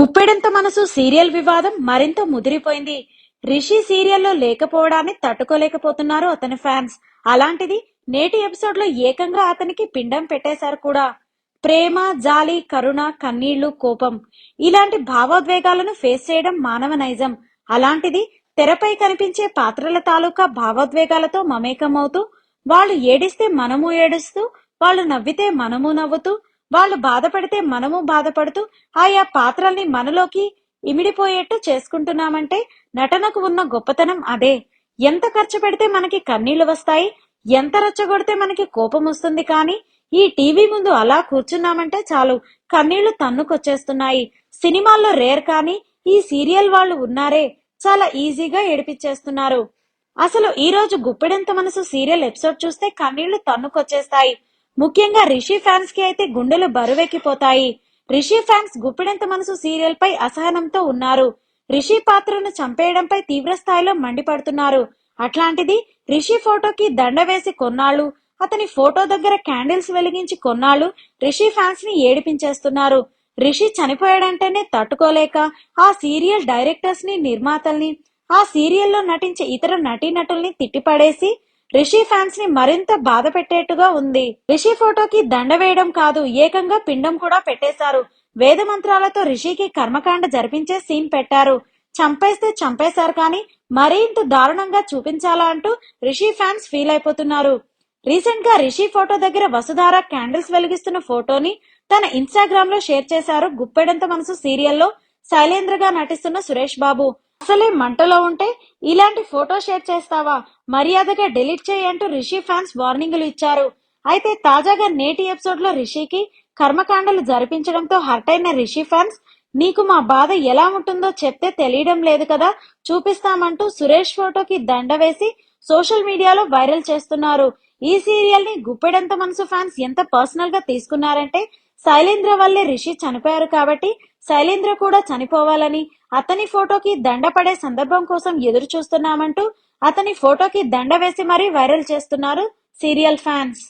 గుప్పెడంత మనసు సీరియల్ వివాదం మరింత ముదిరిపోయింది. రిషి సీరియల్లో లేకపోవడాన్ని తట్టుకోలేకపోతున్నారు అతని ఫ్యాన్స్. అలాంటిది నేటి ఎపిసోడ్లో ఏకంగా అతనికి పిండం పెట్టేశారు కూడా. ప్రేమ జాలి కరుణ కన్నీళ్ళు కోపం. ఇలాంటి భావోద్వేగాలను ఫేస్ చేయడం మానవ నైజం. అలాంటిది తెరపై కనిపించే పాత్రల తాలూకా భావోద్వేగాలతో మమేకమవుతూ వాళ్ళు ఏడిస్తే మనము ఏడుస్తూ వాళ్ళు నవ్వితే మనము నవ్వుతూ వాళ్ళు బాధపడితే మనము బాధపడుతూ ఆయా పాత్రల్ని మనలోకి ఇమిడిపోయేట్టు చేసుకుంటున్నామంటే నటనకు ఉన్న గొప్పతనం అదే. ఎంత ఖర్చు పెడితే మనకి కన్నీళ్ళు వస్తాయి ఎంత రెచ్చగొడితే మనకి కోపం వస్తుంది కానీ ఈ టీవీ ముందు అలా కూర్చున్నామంటే చాలు కన్నీళ్ళు తన్నుకొచ్చేస్తున్నాయి. సినిమాల్లో రేర్ కానీ ఈ సీరియల్ వాళ్ళు ఉన్నారే చాలా ఈజీగా ఏడిపించేస్తున్నారు. అసలు ఈ రోజు గుప్పెడంత మనసు సీరియల్ ఎపిసోడ్ చూస్తే కన్నీళ్ళు తన్నుకొచ్చేస్తాయి. ముఖ్యంగా రిషి ఫ్యాన్స్కి అయితే గుండెలు బరువెక్కిపోతాయి. రిషి ఫ్యాన్స్ గుప్పెడంత మనసు సీరియల్ పై అసహనంతో ఉన్నారు. రిషి పాత్రను చంపేయడంపై తీవ్ర స్థాయిలో మండిపడుతున్నారు. అట్లాంటిది రిషి ఫోటోకి దండ వేసి కొన్నాళ్ళు అతని ఫోటో దగ్గర క్యాండిల్స్ వెలిగించి కొన్నాళ్ళు రిషి ఫ్యాన్స్ని ఏడిపించేస్తున్నారు. రిషి చనిపోయాడంటేనే తట్టుకోలేక ఆ సీరియల్ డైరెక్టర్స్ని నిర్మాతల్ని ఆ సీరియల్లో నటించే ఇతర నటీనటుల్ని తిట్టిపడేసి రిషి ఫ్యాన్స్ని మరింత బాధ పెట్టేట్టుగా ఉంది. రిషి ఫోటోకి దండ వేయడం కాదు ఏకంగా పిండం కూడా పెట్టేశారు. వేద మంత్రాలతో రిషికి కర్మకాండ జరిపించే సీన్ పెట్టారు. చంపేస్తే చంపేశారు కానీ మరీ ఇంత దారుణంగా చూపించాలా అంటూ రిషి ఫ్యాన్స్ ఫీల్ అయిపోతున్నారు. రీసెంట్గా రిషి ఫోటో దగ్గర వసుధార క్యాండిల్స్ వెలిగిస్తున్న ఫోటోని తన ఇన్స్టాగ్రామ్లో షేర్ చేశారు గుప్పెడంత మనసు సీరియల్లో శైలేంద్రగా నటిస్తున్న సురేష్ బాబు. అసలే మంటలో ఉంటే ఇలాంటి ఫోటో షేర్ చేస్తావా? మర్యాదగా డిలీట్ చేయంటూ అంటూ రిషి ఫ్యాన్స్ వార్నింగులు ఇచ్చారు. అయితే తాజాగా నేటి ఎపిసోడ్లో రిషికి కర్మకాండలు జరిపించడంతో హర్ట్ అయిన రిషి ఫ్యాన్స్ నీకు మా బాధ ఎలా ఉంటుందో చెప్తే తెలియడం లేదు కదా చూపిస్తామంటూ సురేష్ ఫోటోకి దండ వేసి సోషల్ మీడియాలో వైరల్ చేస్తున్నారు. ఈ సీరియల్ని గుప్పెడంత మనసు ఫ్యాన్స్ ఎంత పర్సనల్గా తీసుకున్నారంటే శైలేంద్ర వల్లే రిషి చనిపోయారు కాబట్టి శైలేంద్ర కూడా చనిపోవాలని అతని ఫోటోకి దండ పడే సందర్భం కోసం ఎదురు చూస్తున్నామంటూ అతని ఫోటోకి దండ వేసి మరీ వైరల్ చేస్తున్నారు సీరియల్ ఫ్యాన్స్.